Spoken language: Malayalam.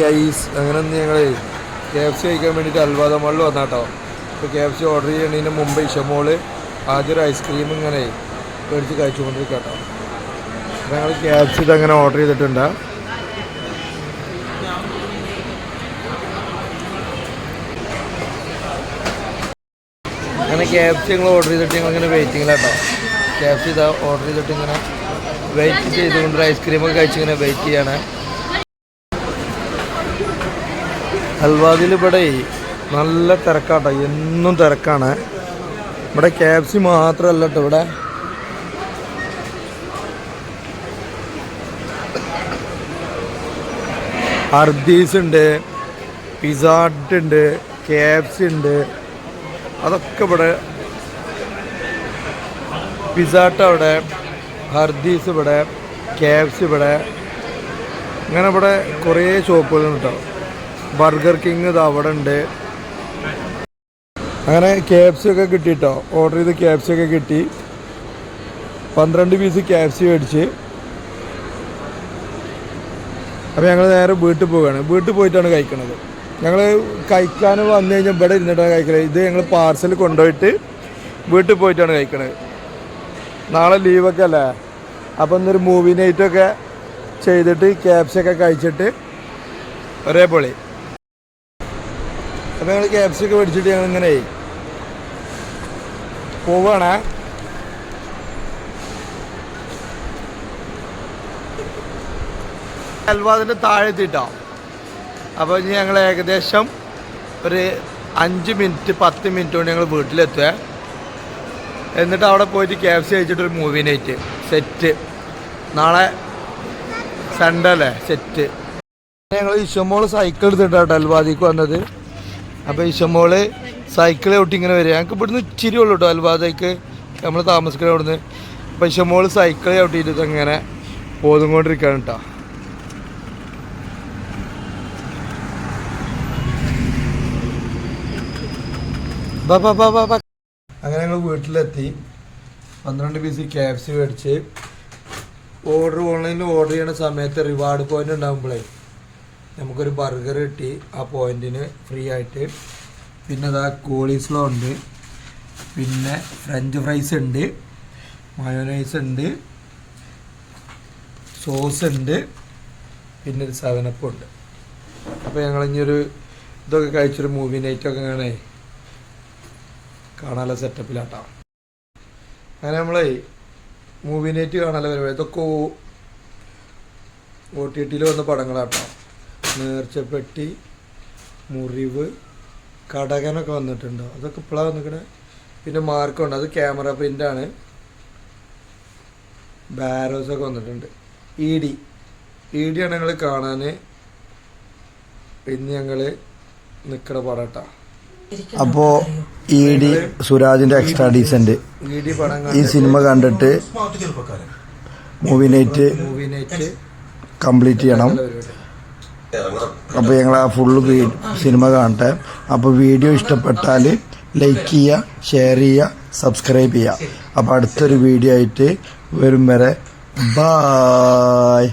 ഗൈസ് അങ്ങനെ ഒന്ന് ഞങ്ങൾ കെ എഫ് സി കഴിക്കാൻ വേണ്ടിയിട്ട് അൽവാദ മാളിൽ വന്നാ കേട്ടോ ഇപ്പോൾ കെ എഫ് സി ഓർഡർ ചെയ്യണതിന് മുമ്പ് ഇഷമോൾ ആദ്യം ഒരു ഐസ്ക്രീം ഇങ്ങനെ മേടിച്ച് കഴിച്ചുകൊണ്ടിരിക്കുക കേട്ടോ ഞങ്ങൾ കെ എഫ് സി ഇതങ്ങനെ ഓർഡർ ചെയ്തിട്ടുണ്ട്. അങ്ങനെ കെ എഫ് സി ഞങ്ങൾ ഓർഡർ ചെയ്തിട്ട് ഞങ്ങൾ ഇങ്ങനെ വെയിറ്റിങ്ങിലാട്ടോ കെ എഫ് സി ഇതാ ഓർഡർ ചെയ്തിട്ട് ഇങ്ങനെ വെയിറ്റ് ചെയ്തുകൊണ്ട് ഐസ്ക്രീമൊക്കെ കഴിച്ചിങ്ങനെ വെയിറ്റ് ചെയ്യാണ്. അൽവാദിൽ ഇവിടെ നല്ല തിരക്കാട്ടോ. എന്നും തിരക്കാണ്. ഇവിടെ കെ എഫ് സി മാത്രമല്ല കേട്ടോ ഇവിടെ. അർദീസ് ഉണ്ട് പിസാട്ട് ഉണ്ട് കെ എഫ് സി ഉണ്ട്. അതൊക്കെ ഇവിടെ. പിസാട്ട് അവിടെ ഹർദീസ് ഇവിടെ കെ എഫ് സി ഇവിടെ. അങ്ങനെ ഇവിടെ കുറേ ഷോപ്പുകളുണ്ട് കേട്ടോ. ബർഗർ കിങ് ഇത് അവിടെ ഉണ്ട് അങ്ങനെ കെ എഫ് സി ഒക്കെ കിട്ടിട്ടോ? ഓർഡർ ചെയ്ത് കെ എഫ് സി ഒക്കെ കിട്ടി. പന്ത്രണ്ട് പീസ് കെ എഫ് സി മേടിച്ച്. അപ്പോൾ ഞങ്ങൾ നേരെ വീട്ടിൽ പോവുകയാണ്. വീട്ടിൽ പോയിട്ടാണ് കഴിക്കണത്. ഞങ്ങൾ കഴിക്കാൻ വന്നു കഴിഞ്ഞാൽ ഇവിടെ ഇരുന്നിട്ടാണ് കഴിക്കണത് ഇത് ഞങ്ങൾ പാർസൽ കൊണ്ടുപോയിട്ട് വീട്ടിൽ പോയിട്ടാണ് കഴിക്കണത്. നാളെ ലീവൊക്കെ അല്ലേ? അപ്പം ഇന്നൊരു മൂവി നൈറ്റൊക്കെ ചെയ്തിട്ട് ക്യാപ്സൊക്കെ കഴിച്ചിട്ട് ഒരേ പൊളി അപ്പം ഞങ്ങൾ ക്യാബ്സ് ഒക്കെ മേടിച്ചിട്ട് ഞങ്ങൾ ഇങ്ങനെ പോവാണേ. അൽവാദിന്റെ താഴെ എത്തിയിട്ടോ അപ്പോൾ ഇനി ഞങ്ങൾ ഏകദേശം ഒരു അഞ്ച് മിനിറ്റ് പത്ത് മിനിറ്റ് കൊണ്ട് ഞങ്ങൾ വീട്ടിലെത്തുക എന്നിട്ട് അവിടെ പോയിട്ട് കെ എഫ് സി കഴിച്ചിട്ട് ഒരു മൂവി നൈറ്റ് സെറ്റ് നാളെ സൺഡേ അല്ലേ? സെറ്റ് ഞങ്ങൾ ഇഷ്ടംപോലെ സൈക്കിൾ എടുത്തിട്ടാട്ടോ അൽവാദിക്ക് വന്നത്. അപ്പോൾ ഇഷമോൾ സൈക്കിൾ ഔട്ടി ഇങ്ങനെ വരിക. ഞങ്ങൾക്ക് ഇവിടുന്ന് ഇച്ചിരി ഉള്ളൂ കേട്ടോ അൽവാദയ്ക്ക്. നമ്മൾ താമസിക്കുന്ന അവിടുന്ന്. അപ്പോൾ ഇഷമോൾ സൈക്കിൾ ഔട്ടിയിട്ട് ഇങ്ങനെ പോതുകൊണ്ടിരിക്കുകയാണ് കേട്ടോ അങ്ങനെ ഞങ്ങൾ വീട്ടിലെത്തി. പന്ത്രണ്ട് പീസ് കെ എഫ് സി മേടിച്ച്. ഓർഡർ ഓൺലൈനിൽ ഓർഡർ ചെയ്യുന്ന സമയത്ത് റിവാർഡ് പോയിന്റ് ഉണ്ടാകുമ്പോഴേ നമുക്കൊരു ബർഗർ കിട്ടി ആ പോയിന്റിന് ഫ്രീ ആയിട്ട്. പിന്നെ അതാ കോളിസ്ലോ ഉണ്ട്. പിന്നെ ഫ്രഞ്ച് ഫ്രൈസ് ഉണ്ട്. മയോനൈസ് ഉണ്ട്. സോസ് ഉണ്ട്. പിന്നെ ഒരു സെവനപ്പ് ഉണ്ട്. അപ്പോൾ ഇനിയൊരു ഇതൊക്കെ കഴിച്ചൊരു മൂവി നൈറ്റൊക്കെ ഇങ്ങനെ കാണാനുള്ള സെറ്റപ്പിലാട്ടോ അങ്ങനെ നമ്മളെ മൂവി നൈറ്റ് കാണാനുള്ള പരിപാടി. ഇതൊക്കെ ഒ ടി ടിയിൽ വന്ന പടങ്ങളാട്ടോ. നേർച്ചപ്പെട്ടി മുറിവ് കടകനൊക്കെ വന്നിട്ടുണ്ടോ? അതൊക്കെ ഇപ്പോഴാണ് വന്നിക്കണേ. പിന്നെ മാർക്കുണ്ട്. അത് ക്യാമറ പ്രിന്റാണ് ബാരോസൊക്കെ വന്നിട്ടുണ്ട്. E D. ഇ ഡി ആണ് ഞങ്ങൾ കാണാൻ പിന്നെ ഞങ്ങൾ നിൽക്കണ പടട്ടാ. അപ്പോൾ ഇ ഡി സുരാജിന്റെ എക്സ്ട്രാ ഡീസന്റ് ഇ ഡി പടം ഈ സിനിമ കണ്ടിട്ട് movie night movie night complete ചെയ്യണം. അപ്പോൾ ഞങ്ങൾ ആ ഫുള്ള് സിനിമ കാണട്ടെ. അപ്പോൾ വീഡിയോ ഇഷ്ടപ്പെട്ടാൽ ലൈക്ക് ചെയ്യുക ഷെയർ ചെയ്യുക സബ്സ്ക്രൈബ് ചെയ്യുക അപ്പോൾ അടുത്തൊരു വീഡിയോ ആയിട്ട് വരും വരെ. ബായ്